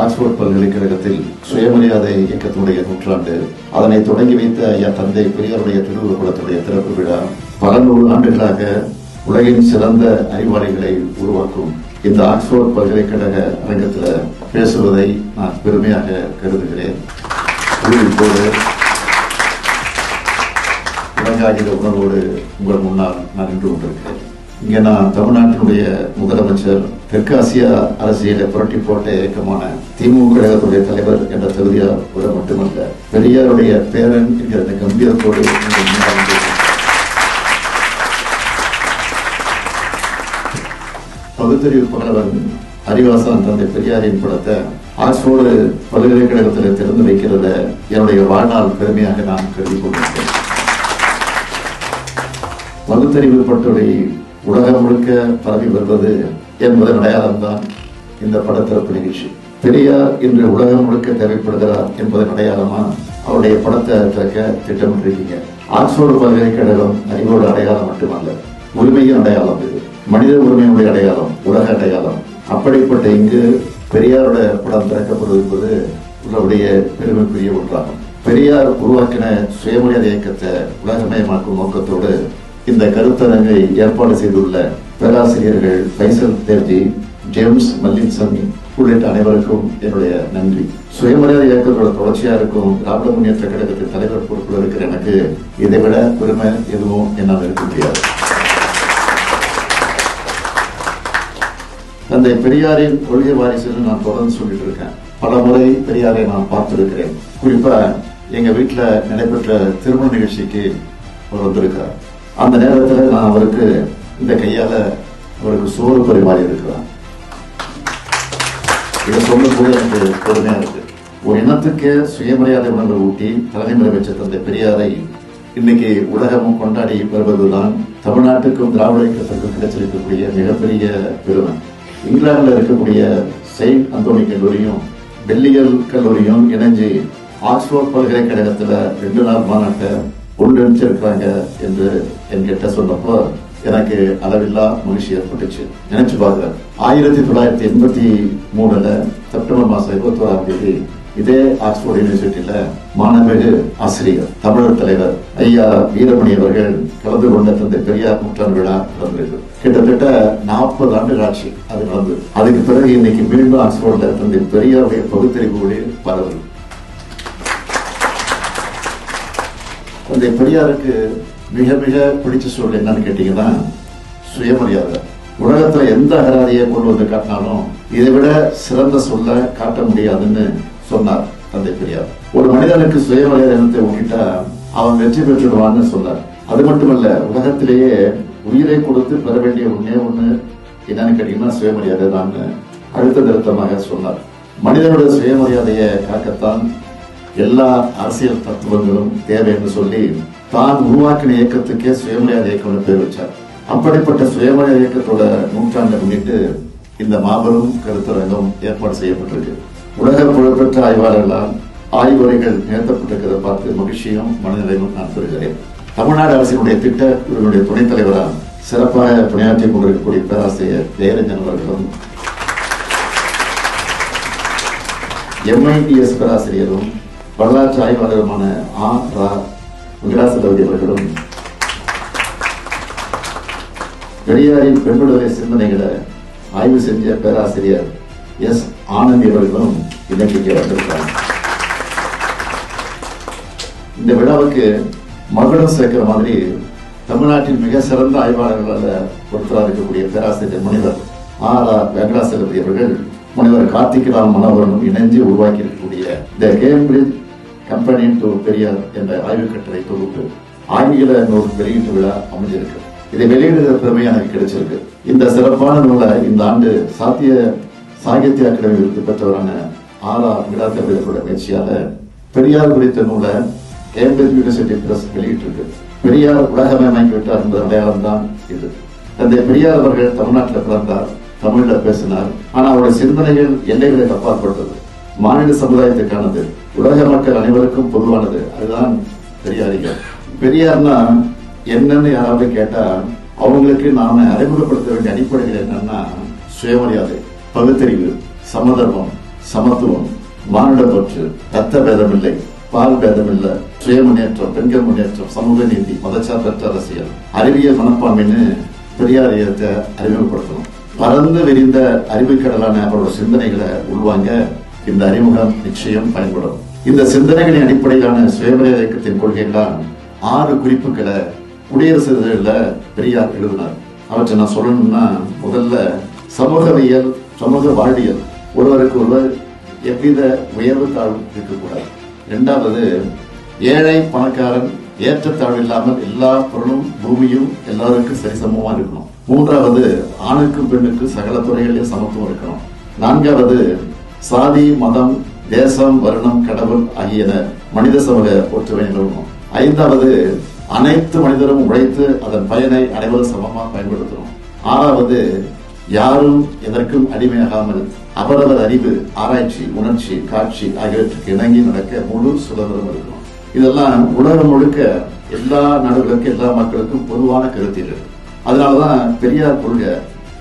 Oxford பல்கலைக்கழகத்தில் சுயமரியாதை இயக்கத்தினுடைய நூற்றாண்டு அதனை தொடங்கி வைத்த ஐயா தந்தை பெரியாருடைய திருவுருவப்படத்துடைய திறப்பு விழா பல நூறு ஆண்டுகளாக உலகின் சிறந்த அறிவாளிகளை உருவாக்கும் இந்த ஆக்ஸ்போர்ட் பல்கலைக்கழக அரங்கத்தில் பேசுவதை நான் பெருமையாக கருதுகிறேன். இப்போது இலங்காகிற உணர்வோடு உங்கள் முன்னால் நான் நின்று கொண்டிருக்கிறேன். இங்கே நான் தமிழ்நாட்டினுடைய முதலமைச்சர் தெற்காசியா அரசியலை புரட்டி போட்ட இயக்கமான திமுக கழகத்துடைய தலைவர் என்ற தகுதியால் கூட மட்டுமல்ல பெரியாருடைய பேரன் என்கிற இந்த கம்பீரத்தோடு பகுத்தறிவு புலவன் அறிவாசன் தந்தை பெரியாரின் படத்தை ஆக்ஸ்போர்டு பல்கலைக்கழகத்தில் திறந்து வைக்கிறத என்னுடைய வாழ்நாள் பெருமையாக நான் கருதி கொண்டிருக்கிறேன். பகுத்தறிவு பட்டுரை உலகம் முழுக்க பரவி வருவது என்பதன் அடையாளம்தான் இந்த படத்திறப்பு நிகழ்ச்சி. பெரியார் இன்று உலகம் முழுக்க தேவைப்படுகிறார் என்பதன் அடையாளமா அவருடைய படத்தை திறக்க திட்டமிட்டிருக்கீங்க. ஆக்ஸ்போர்டு பல்கலைக்கழகம் அறிவோட அடையாளம் மட்டுமல்ல உரிமையின் அடையாளம் இது. மனித உரிமையினுடைய அடையாளம் உலக அடையாளம். அப்படிப்பட்ட இங்கு பெரியாரோட படம் திறக்கப்படுவது என்பது உள்ளபடிய பெருமைக்குரிய ஒன்றாகும். பெரியார் உருவாக்கின சுயமரியாதை இயக்கத்தை உலகமயமாக்கும் நோக்கத்தோடு இந்த கருத்தரங்கை ஏற்பாடு செய்துள்ள பேராசிரியர்கள் பைசல் தேர்ஜி ஜேம்ஸ் மல்லின்சாமி உள்ளிட்ட அனைவருக்கும் என்னுடைய நன்றி. சுயமரியாதை இயக்கங்களோட தொடர்ச்சியா இருக்கும் திராவிட முன்னேற்ற கழகத்தின் தலைவர் பொறுப்பில் இருக்கிற எனக்கு இதை விட பெருமை எதுவும் என்னால் இருக்க முடியாது. தந்தை பெரியாரின் கொள்கை வாரிசுன்னு நான் தொடர்ந்து சொல்லிட்டு இருக்கேன். பல முறை பெரியாரை நான் பார்த்திருக்கிறேன். குறிப்பா எங்க வீட்டுல நடைபெற்ற திருமண நிகழ்ச்சிக்கு அவர் வந்திருக்கிறார். அந்த நேரத்துல நான் அவருக்கு இந்த கையால அவருக்கு சோறு பரிமாறி இருக்கிறேன். இதை சொல்லும்போது எனக்கு பெருமையா இருக்கு. ஒரு இனத்துக்கு சுயமரியாதை உணர்வு ஊட்டி தலைமை நிறைவேற்ற தந்தை பெரியாரை இன்னைக்கு உலகமும் கொண்டாடி வருவதுதான் தமிழ்நாட்டுக்கும் திராவிட இயக்கத்திற்கும் கிடைச்சிருக்கக்கூடிய மிகப்பெரிய பெருமை. இங்கிலாந்துல இருக்கக்கூடிய செயின்ட் அந்தோனி கல்லூரியும் பெல்லியல் கல்லூரியும் இணைஞ்சு ஆக்ஸ்போர்ட் பல்கலைக்கழகத்துல ரெண்டு நாள் மாநாட்டை ஒன்றிணைச்சிருக்கிறாங்க என்று என்கிட்ட சொன்னப்போ எனக்கு அளவில்லா மகிழ்ச்சி ஏற்பட்டுச்சு. நினைச்சு பாருங்க. ஆயிரத்தி தொள்ளாயிரத்தி எண்பத்தி மூணுல செப்டம்பர் மாசம் இருபத்தோராம் தேதி இதே ஆக்ஸ்போர்ட் யூனிவர்சிட்டியில மாணவர்கள் ஆசிரியர் தமிழர் தலைவர் ஐயா வீரமணி அவர்கள் கலந்து கொண்ட தந்தை பெரியார் நூற்றாண்டு விழா நடந்திருக்கு கிட்டத்தட்ட நாற்பது ஆண்டு ஆட்சி அது நடந்தது. அதுக்கு பிறகு இன்னைக்கு மீண்டும் ஆக்ஸ்போர்ட்ல தந்தை பெரியாருடைய பகுத்தறிவுகளே பரவல். தந்தை பெரியாருக்கு மிக மிக பிடிச்ச சொல் என்னன்னு கேட்டீங்கன்னா சுயமரியாதை. உலகத்துல எந்த அகராதியை கொண்டு வந்து காட்டினாலும் இதை விட சிறந்த சொல்ல காட்ட முடியாதுன்னு சொன்னார் தந்தை பெரியார். ஒரு மனிதனுக்கு சுயமரியாதை எண்ணத்தை ஊட்டிட்டா அவன் வெற்றி பெற்றுடுவான்னு சொன்னார். அது மட்டுமல்ல உலகத்திலேயே உயிரை கொடுத்து பெற வேண்டிய ஒன்னே ஒண்ணு என்னன்னு கேட்டீங்கன்னா சுயமரியாதை தான் அழுத்த திருத்தமாக சொன்னார். மனிதனுடைய சுயமரியாதையை காக்கத்தான் எல்லா அரசியல் தத்துவங்களும் தேவை என்று சொல்லி தான் உருவாக்கின இயக்கத்துக்கே சுயமரியாதை இயக்கம்னு பேர் வச்சார். அப்படிப்பட்ட சுயமரியாதை இயக்கத்தோட நூற்றாண்டை முன்னிட்டு இந்த மாபெரும் கருத்தரங்கம் ஏற்பாடு செய்யப்பட்டிருக்கு. உலக புகழ்பெற்ற ஆய்வாளர்களால் ஆய்வுரைகள் நிகழ்த்தப்பட்டிருக்கிறத பார்த்து மகிழ்ச்சியும் மனநிலையும் நான் பெறுகிறேன். தமிழ்நாடு அரசினுடைய திட்ட குழுவினுடைய துணைத் தலைவராக சிறப்பாக பணியாற்றிக் கொண்டிருக்கக்கூடிய பேராசிரியர் ஜெயரஞ்சன் அவர்களும் எம்ஐடிஎஸ் பேராசிரியரும் வரலாற்று ஆய்வாளருமான ஆ ரா வெங்கடாசலவதி அவர்களும் பெரியாரின் பெண்களுடைய சிந்தனைகளை ஆய்வு செஞ்ச பேராசிரியர் எஸ் ஆனந்தி அவர்களும் இன்னைக்கு இங்கே வந்திருக்காங்க இந்த விழாவுக்கு மகுடம் சேர்க்கிற மாதிரி தமிழ்நாட்டின் மிக சிறந்த ஆய்வாளர்களால் ஒருத்தராக இருக்கக்கூடிய பேராசிரியர் முனிவர் ஆர் ஆர் வெங்கடாசலபதி அவர்கள் முனிவர் கார்த்திகராம் மனோகரனும் இணைந்து உருவாக்கி இருக்கக்கூடிய இந்த கேம்பிரிட்ஜ் கம்பெனியின் பெரியார் என்ற ஆய்வு கட்டுரை தொகுப்பு ஆங்கில நூல் வெளியீட்டு விழா அமைஞ்சிருக்கு. இதை வெளியிடுகிற பெருமை எனக்கு கிடைச்சிருக்கு. இந்த சிறப்பான நூலை இந்த ஆண்டு சாத்திய சாகித்ய அகாடமி விருது பெற்றவரான ஆர் ஆர் விடாத்தவர்களோட முயற்சியால பெரியார் குறித்த நூலை கேம்பிரிட்ஜ் யூனிவர்சிட்டி பிரஸ் வெளியிட்டிருக்கு. பெரியார் உலகமயமாக்கி விட்டார் என்ற அடையாளம் தான் இது. தந்தை பெரியார் அவர்கள் தமிழ்நாட்டில் பிறந்தார் தமிழ்ல பேசினார். ஆனா அவருடைய சிந்தனைகள் எல்லைகளை அப்பாற்பட்டது. மாநில சமுதாயத்துக்கானது. உலக மக்கள் அனைவருக்கும் பொதுவானது. அதுதான் பெரியாரிகள். பெரியார்னா என்னன்னு யாராவது கேட்டா அவங்களுக்கு நாம அறிமுகப்படுத்த வேண்டிய அடிப்படைகள் என்னன்னா சுயமரியாதை பகுத்தறிவு சமதர்மம் சமத்துவம் மானிடப்பற்று தத்த பேதமில்லை பால் பேதமில்லை சுய முன்னேற்றம் பெண்கள் முன்னேற்றம் சமூக நீதி மதச்சார்பற்ற அரசியல் அறிவியல் மனப்பான்மைன்னு பெரியார் இயக்கத்தை அறிமுகப்படுத்தணும். பறந்து விரிந்த அறிவுக்கடலான அவரோட சிந்தனைகளை உள்வாங்க இந்த அறிமுகம் நிச்சயம் பயன்படும். இந்த சிந்தனைகளின் அடிப்படையிலான சுயமரியாதை இயக்கத்தின் கொள்கைகளால் ஆறு குறிப்புகளை குடியரசு இதழில் பெரியார் எழுதினார். அவற்றை நான் சொல்லணும்னா முதல்ல சமூகவியல் சமூக வாழ்வியல். ஒருவருக்கு ஒருவர் எவ்வித உயர்வு தாழ்வு இருக்கக்கூடாது. இரண்டாவது ஏழை பணக்காரன் ஏற்றத்தாழ்வு இல்லாமல் எல்லா பொருளும் பூமியும் எல்லாருக்கும் சரிசமமா இருக்கணும். மூன்றாவது ஆணுக்கும் பெண்ணுக்கும் சகல துறைகளிலும் சமத்துவம் இருக்கணும். நான்காவது சாதி மதம் தேசம் வருணம் கடவுள் ஆகியன மனித சமூக ஒற்றுமை நிலவணும் ஐந்தாவது அனைத்து மனிதரும் உழைத்து அதன் பயனை அனைவரும் சமமாக பயன்படுத்தணும் ஆறாவது யாரும் எதற்கும் அடிமையாகாமல் அவரவர் அறிவு ஆராய்ச்சி உணர்ச்சி காட்சி ஆகியவற்றுக்கு இணங்கி நடக்க முழு சுதந்திரம் இருக்கும் இதெல்லாம் உலகம் முழுக்க எல்லா நாடுகளுக்கும் எல்லா மக்களுக்கும் பொதுவான கருத்தியல் அதனாலதான் பெரியார் கொள்கை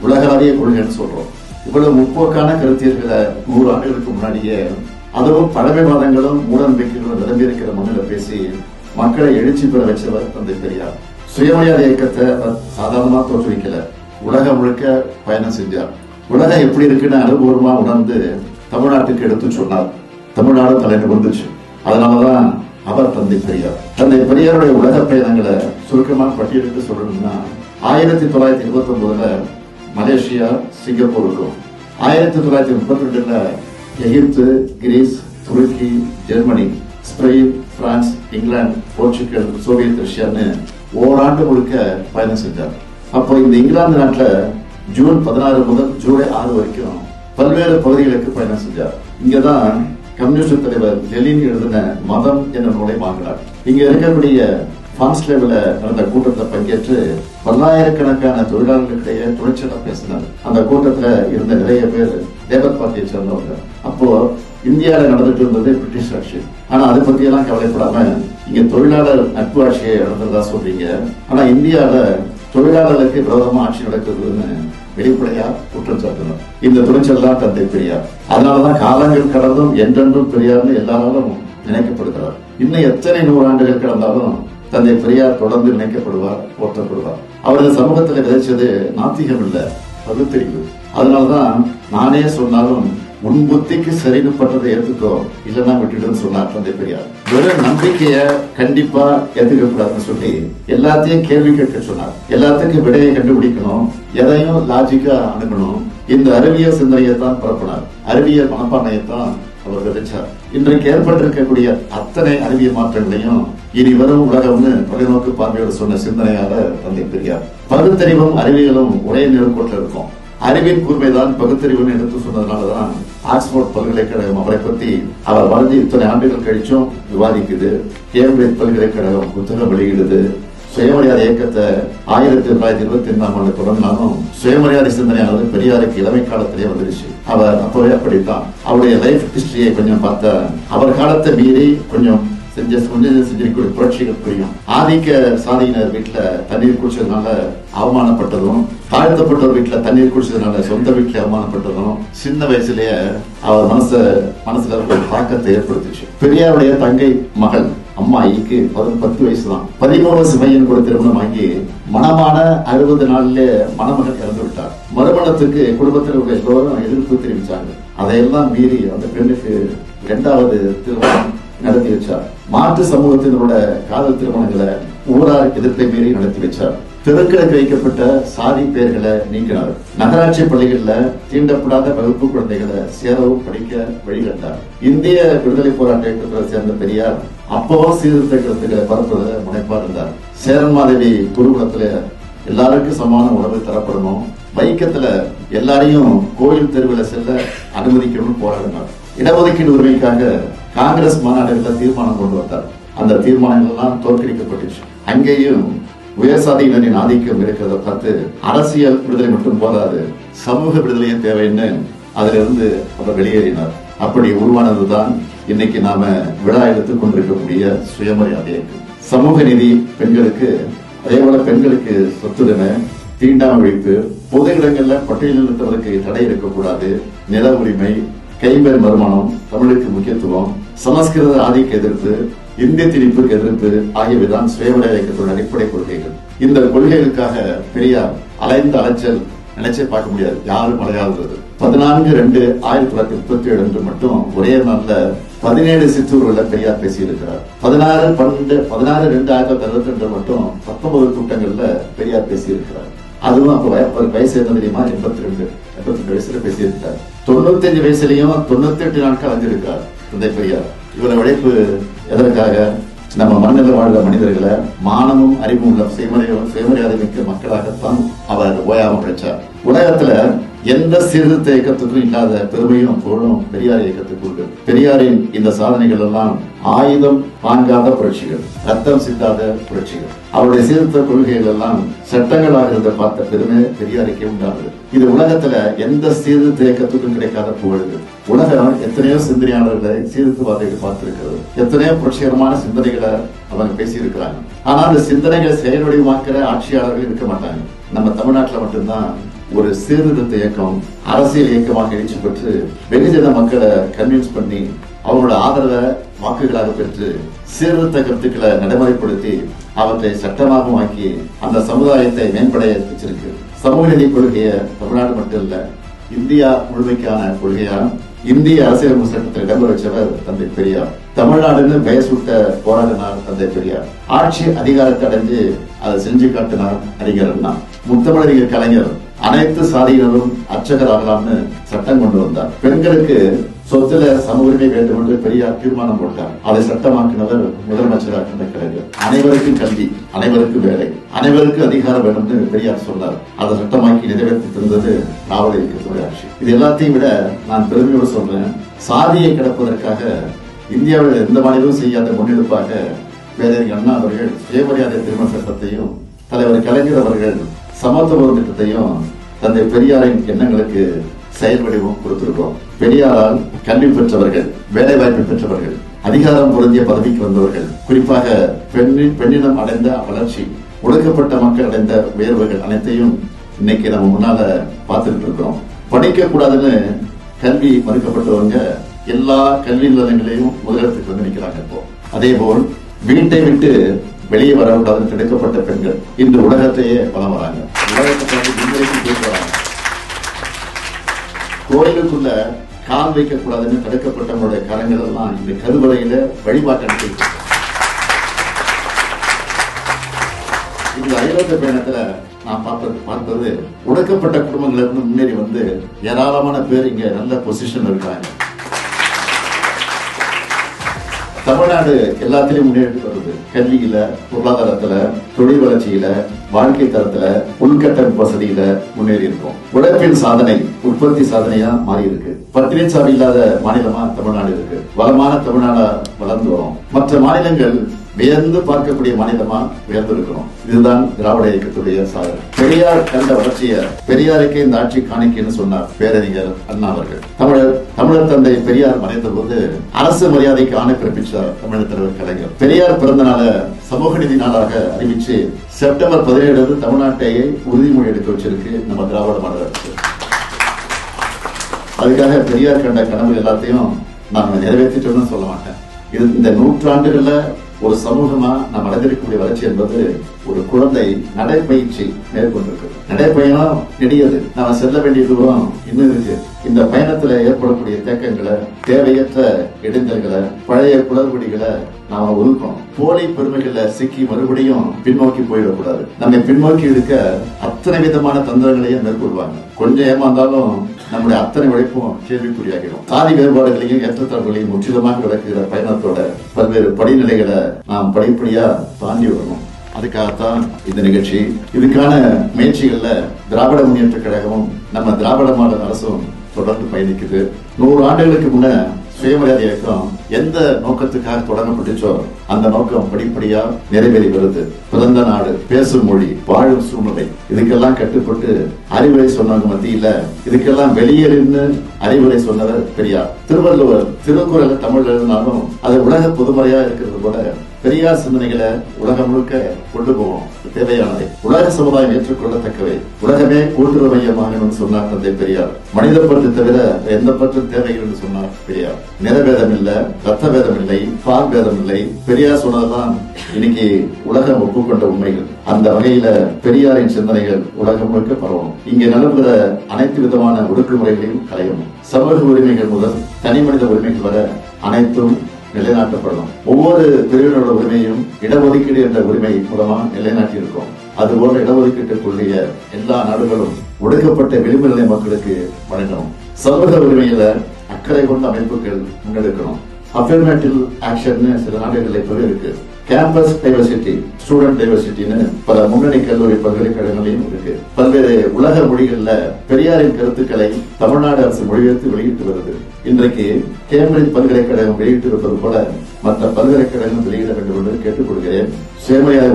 உலகளாவிய கொள்கைன்னு சொல்றோம். இவ்வளவு முற்போக்கான கருத்தியல்களை நூறு ஆண்டுகளுக்கு முன்னாடியே அதுவும் பழமைவாதங்களும் மூடநம்பிக்கைகளும் நிரம்பி இருக்கிற மண்ணில் பேசி மக்களை எழுச்சி பெற வச்சவர் தந்தை பெரியார். சுயமரியாதை இயக்கத்தை சாதாரணமா தோற்றுவிக்கல உலகம் முழுக்க பயணம் செஞ்சார். உலகம் எப்படி இருக்குன்னு அனுபவமா உணர்ந்து தமிழ்நாட்டுக்கு எடுத்து சொன்னார். தமிழ்நாடு தலை நிமிர்ந்துச்சு அதனாலதான் அவர் தந்தை பெரியார். தந்தை பெரியாருடைய உலக பயணங்களை சுருக்கமா பட்டியலிட்டு சொல்லணும்னா ஆயிரத்தி தொள்ளாயிரத்தி இருபத்தி ஒன்பதுல மலேசியா சிங்கப்பூருக்கும். ஆயிரத்தி தொள்ளாயிரத்தி முப்பத்தி ரெண்டுல எகிப்து கிரீஸ் துருக்கி Germany Spain France England Portugal Soviet ரஷ்யான்னு ஓராண்டு முழுக்க பயணம் செஞ்சார் அப்போ இந்த இங்கிலாந்து நாட்டுல ஜூன் பதினாறு முதல் ஜூலை ஆறு வரைக்கும் பல்வேறு பகுதிகளுக்கு பயணம் செஞ்சார். இங்கதான் கம்யூனிஸ்ட் தலைவர் லெலின் எழுதின மதம் என்ற நூலை வாங்கினார். இங்க இருக்கக்கூடிய பான்ஸ்லேவ்ல நடந்த கூட்டத்தை பங்கேற்று பல்லாயிரக்கணக்கான தொழிலாளர்களுக்கிடையே தொழிற்சங்க பேசினார் அந்த கூட்டத்துல இருந்த நிறைய பேர் லேபர் பார்ட்டியை சேர்ந்தவங்க. அப்போ இந்தியாவில் நடந்துட்டு இருந்தது பிரிட்டிஷ் ஆட்சி. ஆனா அதை பற்றியெல்லாம் கவலைப்படாம இங்க தொழிலாளர் நட்பு ஆட்சியை நடந்ததா சொல்றீங்க. ஆனா இந்தியாவில தொழிலாளர்களுக்கு விரோதமா ஆட்சி நடக்குதுன்னு வெளிப்படையா குற்றம் சாட்டணும். இந்த துணிச்சல் தான் தந்தை பெரியார். அதனாலதான் காலங்கள் கடந்தும் என்றென்றும் பெரியார்னு எல்லாராலும் நினைக்கப்படுகிறார். இன்னும் எத்தனை நூறாண்டுகள் கடந்தாலும் தந்தை பெரியார் தொடர்ந்து நினைக்கப்படுவார் போற்றப்படுவார். அவரது சமூகத்தில் விதைச்சது நாத்திகம் இல்ல பகுத்தறிவு. அதனாலதான் நானே சொன்னாலும் உன் புத்திக்கு சரின்னு பட்டதை ஏத்துக்கோ இல்லைன்னா விட்டுடுன்னு சொன்னார் தந்தை பெரியார். வெறும் நம்பிக்கைய கண்டிப்பா ஏத்துக்க கூடாதுன்னு சொல்லி எல்லாத்தையும் கேள்வி கேட்க சொன்னார். எல்லாத்துக்கும் விடையை கண்டுபிடிக்கணும் எதையும் லாஜிக்கா அணுகணும். இந்த அறிவியல் சிந்தனையை தான் பரப்பினார் அறிவியல் மனப்பான்மையை தான் அவர் விதைச்சார் இன்றைக்கு ஏற்பட்டிருக்கக்கூடிய அத்தனை அறிவியல் மாற்றங்களையும் இனி வரும் உலகம்னு தொலைநோக்கு பார்வையோடு சொன்ன சிந்தனையால தந்தை பெரியார். பகுத்தறிவும் அறிவியலும் ஒரே நேர்கோட்டில் இருக்கும். அறிவின் கூர்மைதான் பகுத்தறிவுன்னு எடுத்து சொன்னதுனாலதான் ஆக்ஸ்போர்ட் பல்கலைக்கழகம் அவரை பத்தி அவர் வளர்ந்து இத்தனை ஆண்டுகள் கழிச்சும் விவாதிக்குது. கேம்பிரிட்ஜ் பல்கலைக்கழகம் புத்தகம் வெளியிடுது. சுயமரியாதை இயக்கத்தை ஆயிரத்தி தொள்ளாயிரத்தி இருபத்தி ஐந்தாம் ஆண்டு தொடங்கினாலும் சுயமரியாதை சிந்தனையானது பெரியாருக்கு இளமை காலத்திலே வந்துருச்சு அவர் அப்பவே அப்படித்தான். அவருடைய லைஃப் ஹிஸ்டரியை கொஞ்சம் பார்த்தா அவர் காலத்தை மீறி கொஞ்சம் செஞ்ச கொஞ்சம் செஞ்சிருக்கிற புரட்சிகள் புரியும். ஆதிக்க சாதியினர் வீட்டுல தண்ணீர் குடிச்சதுனால அவமானப்பட்டதும் தாழ்த்தப்பட்டவர் வீட்டுல தண்ணீர் குடிச்சதுனால சொந்த வீட்டுல அவமானப்பட்டதும் சின்ன வயசுலயே அவர் மனச மனசுல ஒரு தாக்கத்தை ஏற்படுத்திச்சு. பெரியாருடைய தங்கை மகள் அம்மாயிக்கு வரும் பத்து வயசு தான் பதிமூணு வயசு பையன் கூட திருமணம் வாங்கி மணமான அறுபது நாள்ல மணமகன் இறந்து விட்டார் மறுமணத்துக்கு குடும்பத்தில் உள்ள எல்லோரும் எதிர்ப்பு தெரிவிச்சாங்க அதையெல்லாம் மீறி அந்த பெண்ணுக்கு இரண்டாவது திருமணம் நடத்தி வச்சார். மாற்று சமூகத்தினரோட காதல் திருமணங்களை ஊரார் எதிர்ப்பை மீறி நடத்தி வச்சார். தெருக்களுக்கு வைக்கப்பட்ட சாதி பெயர்களை நீங்கினார் நகராட்சி பள்ளிகள்ல தீண்டப்படாத வகுப்பு குழந்தைகளை சேரவும் படிக்க வழிகட்டார். இந்திய விடுதலை போராட்ட சேர்ந்த பெரியார் அப்பவும் சீர்திருத்தங்களை பரப்புவத முனைப்பா இருந்தார் சேரன் மாதவி குருகுலத்துல எல்லாருக்கும் சமான உணவு தரப்படணும். வைக்கத்துல எல்லாரையும் கோயில் தெருவில் செல்ல அனுமதிக்கணும்னு போராடினார். இடஒதுக்கீடு உரிமைக்காக காங்கிரஸ் மாநாடுகளில் தீர்மானம் கொண்டு வந்தார். அந்த தீர்மானங்கள் எல்லாம் தோற்கடிக்கப்பட்டுச்சு. அங்கேயும் உயர் சாதியினரின் ஆதிக்கம் இருக்கிறத பார்த்து அரசியல் விடுதலை மட்டும் போதாது சமூக விடுதலையும் தேவைன்னு அதிலிருந்து அவர் வெளியேறினார். அப்படி உருவானதுதான் இன்னைக்கு நாம விழா எடுத்துக் கொண்டிருக்கக்கூடிய சுயமரியாதை சமூக நிதி பெண்களுக்கு அதே போல பெண்களுக்கு சொத்துரிமை தீண்டாமை ஒழிப்பு பொது இடங்கள்ல பட்டியல் நிறுத்துவதற்கு தடை இருக்கக்கூடாது நில உரிமை கைம்பெண் வருமானம் தமிழுக்கு முக்கியத்துவம் சமஸ்கிருத ஆதிக்க எதிர்த்து இந்திய திணிப்பு எதிர்ப்பு ஆகியவைதான் சுயமரியாதை இயக்கத்தோட அடிப்படை கொள்கைகள். இந்த கொள்கைகளுக்காக பெரியார் அலைந்த அலைச்சல் நினைச்சே பார்க்க முடியாது. யாரும் அலையாதது. பதினான்கு ரெண்டு ஆயிரத்தி தொள்ளாயிரத்தி முப்பத்தி ஏழு என்று மட்டும் ஒரே நாள்ல பதினேழு சிற்றூர்களில் பெரியார் பேசியிருக்கிறார். பதினாறு பன்னெண்டு பதினாறு ரெண்டு ஆயிரத்தி தொள்ளாயிரத்தி அறுபத்தி ரெண்டு மட்டும் பத்தொன்பது கூட்டங்கள்ல பெரியார் பேசியிருக்கிறார். அதுவும் அப்ப ஒரு வயசு என்ன தெரியுமா? எண்பத்தி ரெண்டு எண்பத்தி ரெண்டு வயசுல பேசியிருக்கிறார். தொண்ணூத்தி அஞ்சு வயசுலயும் தொண்ணூத்தி எட்டு நாட்கள் வந்திருக்கார் தந்தை பெரியார் இவ்வளவு உழைப்பு எதற்காக? நம்ம மண்ணில் வாழ்ற மனிதர்களை மானமும் அறிவும் உள்ள சுயமரியாதை மிக்க மக்களாகத்தான் அவர் ஓயாம பிடிச்சார் உலகத்துல எந்த சீர்திருத்த இயக்கத்துக்கும் இல்லாத பெருமையும் புகழும் பெரியார் இயக்கத்துக்கு உண்டு. பெரியாரின் இந்த சாதனைகள் எல்லாம் ஆயுதம் வாங்காத புரட்சிகள் ரத்தம் சிந்தாத புரட்சிகள். அவருடைய சீர்திருத்த கொள்கைகள் எல்லாம் சட்டங்களாக இருந்த பார்த்த பெருமை பெரியாருக்கே உண்டானது. இது உலகத்துல எந்த சீர்திருத்த இயக்கத்துக்கும் கிடைக்காத புகழ் உலகம் எத்தனையோ சிந்தனையாளர்களை சீர்திருத்தவாதிகள் பார்த்திருக்கிறது. எத்தனையோ புரட்சிகரமான சிந்தனைகளை அவங்க பேசியிருக்கிறாங்க. ஆனா அந்த சிந்தனைகளை செயல்வடிவாக்கிற ஆட்சியாளர்கள் இருக்க மாட்டாங்க. நம்ம தமிழ்நாட்டுல மட்டும்தான் ஒரு சீர்திருத்த இயக்கம் அரசியல் இயக்கமாக எழுச்சி பெற்று வெகுஜன மக்களை கன்வின்ஸ் பண்ணி அவங்களோட ஆதரவை வாக்குகளாக பெற்று சீர்திருத்த கருத்துக்களை நடைமுறைப்படுத்தி அவற்றை சட்டமாகவும் ஆக்கி அந்த சமுதாயத்தை மேம்படைய வச்சிருக்கு. சமூக நீதி கொள்கையை தமிழ்நாடு மட்டும் இல்ல இந்தியா முழுமைக்கான கொள்கையா இந்திய அரசியலமைப்பு சட்டத்தில் இடம்பெற வச்சவர் தந்தை பெரியார். தமிழ்நாடுன்னு பெயர் சுட்ட போராடினார் தந்தை பெரியார். ஆட்சி அதிகாரத்தை அடைஞ்சு அதை செஞ்சு காட்டினார் அறிஞர் அண்ணா. முத்தமிழறிஞர் கலைஞர். அனைத்து சாதியினரும் அர்ச்சகராகலாம்னு சட்டம் கொண்டு வந்தார். பெண்களுக்கு சொத்துல சம உரிமை வேண்டும் என்று பெரியார் தீர்மானம் போட்டார். அதை சட்டமாக்கினவர் முதலமைச்சராக கிடையாது கலைஞர். அனைவருக்கும் கல்வி அனைவருக்கும் வேலை அனைவருக்கும் அதிகாரம் வேண்டும் என்று பெரியார் சொன்னார். அதை சட்டமாக்கி நிறைவேற்றி தந்தது நாவல் இயக்கத்துடைய ஆட்சி இது எல்லாத்தையும் விட நான் பெருமையோடு சொல்றேன் சாதியை கிடப்பதற்காக இந்தியாவில் எந்த மாநிலமும் செய்யாத முன்னெடுப்பாக பேரறிஞர் அண்ணா அவர்கள் சுயமரியாதை திருமண சட்டத்தையும் தலைவர் கலைஞர் அவர்கள் சமத்துவ திட்டத்தையும் தந்தை பெரியாரின் எண்ணங்களுக்கு செயல் வடிவம் கொடுத்திருக்கோம். பெரியாரால் கல்வி பெற்றவர்கள் வேலை வாய்ப்பு பெற்றவர்கள் அதிகாரம் பொருந்திய பதவிக்கு வந்தவர்கள் குறிப்பாக பெண்ணின் பெண்ணினம் அடைந்த வளர்ச்சி ஒடுக்கப்பட்ட மக்கள் அடைந்த உயர்வுகள் அனைத்தையும் இன்னைக்கு நம்ம முன்னால பார்த்துட்டு இருக்கிறோம் படிக்க கூடாதுன்னு கல்வி மறுக்கப்பட்டவங்க எல்லா கல்வி நிலையங்களையும் முதலிடத்துக்கு வந்து நிற்கிறாங்க இப்போ. அதே போல் வீட்டை விட்டு வெளியே வரக்கூடாதுன்னு கிடைக்கப்பட்ட பெண்கள் இன்று உலகத்தையே வளம் வராங்க உலகத்தை தாண்டி விண்வெளிக்கு போயிட்டு வராங்க கோயிலுக்குள்ள கால் வைக்கக்கூடாதுன்னு தடுக்கப்பட்டவங்களுடைய கரங்கள் எல்லாம் இந்த கருவறையில வழிபாட்டு இந்த ஐரோப்பிய பயணத்துல நான் பார்த்தது பார்த்தது ஒடுக்கப்பட்ட குடும்பங்கள்ல இருந்து முன்னேறி வந்து ஏராளமான பேர் இங்க நல்ல பொசிஷன் இருக்காங்க. தமிழ்நாடு எல்லாத்திலையும் முன்னேறி வருது. கல்வியில பொருளாதாரத்துல தொழில் வளர்ச்சியில வாழ்க்கை தரத்துல உள்கட்டமைப்பு வசதியில முன்னேறி இருக்கோம். உழைப்பின் சாதனை உற்பத்தி சாதனையா மாறி இருக்கு பத்திரிச்சாவி இல்லாத மாநிலமா தமிழ்நாடு இருக்கு. வளமான தமிழ்நாடா வளர்ந்து வரும். மற்ற மாநிலங்கள் வியந்து பார்க்கக்கூடிய மாநிலமா வியந்திருக்கிறோம். இதுதான் திராவிட இயக்கத்துடைய சாதனை. பெரியார் கண்ட வளர்ச்சியை பெரியாருக்கே இந்த ஆட்சி காணிக்கைன்னு சொன்னார் பேரறிஞர் அண்ணா அவர்கள். தமிழர் தமிழர் தந்தை பெரியார் மறைந்த போது அரசு மரியாதைக்கு ஆணை பிறப்பிச்சார் தமிழர் தலைவர் கலைஞர். பெரியார் பிறந்த நாள சமூக நிதி நாளாக அறிவிச்சு செப்டம்பர் பதினேழு தமிழ்நாட்டையே உறுதிமொழி எடுக்க வச்சிருக்கு நம்ம திராவிட மாடல் அரசு. அதுக்காக பெரியார் கண்ட கனவு எல்லாத்தையும் நாம நிறைவேற்றிட்டோம்னு சொல்ல மாட்டேன். இது இந்த நூற்றாண்டுகள்ல ஒரு சமூகமா நாம் அடைந்திருக்கக்கூடிய வளர்ச்சி என்பது ஒரு குழந்தை நடைப்பயிற்சி மேற்கொண்டிருக்கு நடைப்பயணம் நெடியது. நாம செல்ல வேண்டிய தூரம் இன்னும் இருக்கு. இந்த பயணத்துல ஏற்படக்கூடிய தேக்கங்களை தேவையற்ற இடைஞ்சல்களை பழைய குளறுபடிகளை நாம ஒதுக்கணும். போலி பெருமைகள்ல சிக்கி மறுபடியும் பின்னோக்கி போயிடக்கூடாது. நம்மை பின்னோக்கி இருக்க அத்தனை விதமான தந்திரங்களையும் மேற்கொள்வாங்க. கொஞ்சம் ஏமாந்தாலும் நம்முடைய அத்தனை உழைப்பும் கேள்விக்குறியாகிடும். சாதி வேறுபாடுகளையும் ஏற்றத்தாழ்வுகளையும் முற்றிலுமாக விளக்குகிற பயணத்தோட பல்வேறு படிநிலைகளை நாம் படிப்படியா தாண்டி வரணும். அதுக்காகத்தான் இந்த நிகழ்ச்சி. இதுக்கான முயற்சிகள்ல திராவிட முன்னேற்ற கழகமும் நம்ம திராவிட மாடல் அரசும் தொடர்ந்து பயணிக்குது. நூறு ஆண்டுகளுக்கு முன்ன சுயமரியாதை இயக்கம் எந்த நோக்கத்துக்காக தொடங்கப்பட்டுச்சோ அந்த நோக்கம் படிப்படியா நிறைவேறி வருது. பிறந்த நாடு பேசும் மொழி வாழும் சூழ்நிலை இதுக்கெல்லாம் கட்டுப்பட்டு அறிவுரை சொன்னவங்க மத்தியில இதுக்கெல்லாம் வெளியேறின்னு அறிவுரை சொன்னவர் பெரியார். திருவள்ளுவர் திருக்குறள் தமிழ் எழுதினாலும் அது உலக பொதுமறையா இருக்கிறது போல பெரியார் சிந்தனைகளை உலகம் முழுக்க கொண்டு போவோம். தேவையானவை உலக சமுதாயம் ஏற்றுக்கொள்ளத்தக்கவை. உலகமே கூட்டுறவு மையமாகணும் சொன்னார் தந்தை பெரியார். மனித பற்று தவிர எந்த பற்றும் தேவைகள் என்று சொன்னார் பெரியார். நிறபேதம் இல்ல ரத்த பேதம் இல்லை பால் பேதம் இல்லை பெரியார் சொன்னதுதான் இன்னைக்கு உலகம் ஒப்புக்கொண்ட உண்மைகள். அந்த வகையில பெரியாரின் சிந்தனைகள் உலகம் முழுக்க பரவணும் இங்கே நிலவுகிற அனைத்து விதமான ஒடுக்குமுறைகளையும் களையணும் சமூக உரிமைகள் முதல் தனி மனித உரிமைகள் வர அனைத்தும் நிலைநாட்டப்படணும் ஒவ்வொரு பிரிவினரோட உரிமையும் இடஒதுக்கீடு என்ற உரிமை மூலமா நிலைநாட்டி இருக்கோம் அதுபோல இடஒதுக்கீட்டுக்குரிய எல்லா நாடுகளும் ஒடுக்கப்பட்ட விளிம்பு நிலை மக்களுக்கு வழங்கணும். சமூக உரிமையில அக்கறை கொண்ட அமைப்புகள் முன்னெடுக்கணும். அஃபர்மேட்டிவ் ஆக்ஷன் சில நாடுகளில் இப்பவே இருக்கு. கேம்பஸ் டைவர்சிட்டி ஸ்டூடெண்ட் டைவர்சிட்டின்னு பல முன்னணி கல்லூரி பல்கலைக்கழகங்களையும் இருக்கு. பல்வேறு உலக மொழிகள்ல பெரியாரின் கருத்துக்களை தமிழ்நாடு அரசு மொழிபெயர்த்து வெளியிட்டு வருது. இன்றைக்கு கேம்பிரிட்ஜ் பல்கலைக்கழகம் வெளியிட்டிருப்பது போல மற்ற பல்கலைக்கழகம் வெளியிட வேண்டும் என்று கேட்டுக் கொள்கிறேன்.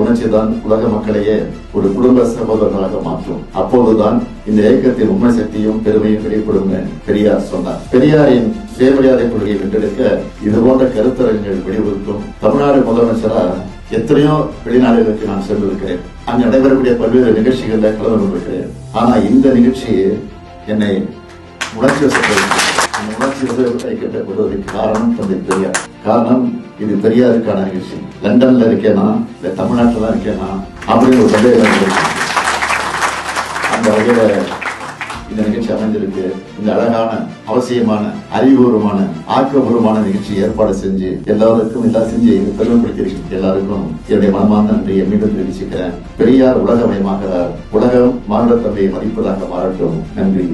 உணர்ச்சி தான் உலக மக்களையே ஒரு குடும்ப சகோதரர்களாக மாற்றும். அப்போதுதான் இந்த இயக்கத்தின் உண்மை சக்தியும் பெருமையும் வெளிப்படும் பெரியார் சொன்னார். பெரியாரின் சேமையாதை கொள்கையை வென்றெடுக்க இது போன்ற கருத்தரங்கள் வெளிவருக்கும் தமிழ்நாடு முதலமைச்சரா எத்தனையோ வெளிநாடுகளுக்கு நான் சென்றிருக்கிறேன். அங்கு நடைபெறக்கூடிய பல்வேறு நிகழ்ச்சிகளில் கலந்து கொண்டிருக்கிறேன். ஆனா இந்த நிகழ்ச்சி என்னை உணர்ச்சி வசப்படுகிறது அந்த உணர்ச்சி வசப்படுவதற்கு காரணம் தந்தை பெரியார் காரணம் இது பெரியாருக்கான நிகழ்ச்சி லண்டன்ல இருக்கேனா இல்ல தமிழ்நாட்டில் இருக்கேனா அப்படின்னு ஒரு சந்தேகம் அந்த வகையில இந்த நிகழ்ச்சி அமைந்திருக்கு இந்த அழகான அவசியமான அறிவுபூர்வமான ஆக்கப்பூர்வமான நிகழ்ச்சி ஏற்பாடு செஞ்சு எல்லாருக்கும் எல்லாம் செஞ்சு பெருமைப்படுத்தியிருக்க எல்லாருக்கும் என்னுடைய மனமார்ந்த நன்றியை மீண்டும் தெரிவிச்சுக்கிறேன். பெரியார் உலகமயமாகிறார் உலகம் மானுடத்தன்மையை மதிப்பதாக மாறட்டும். நன்றி.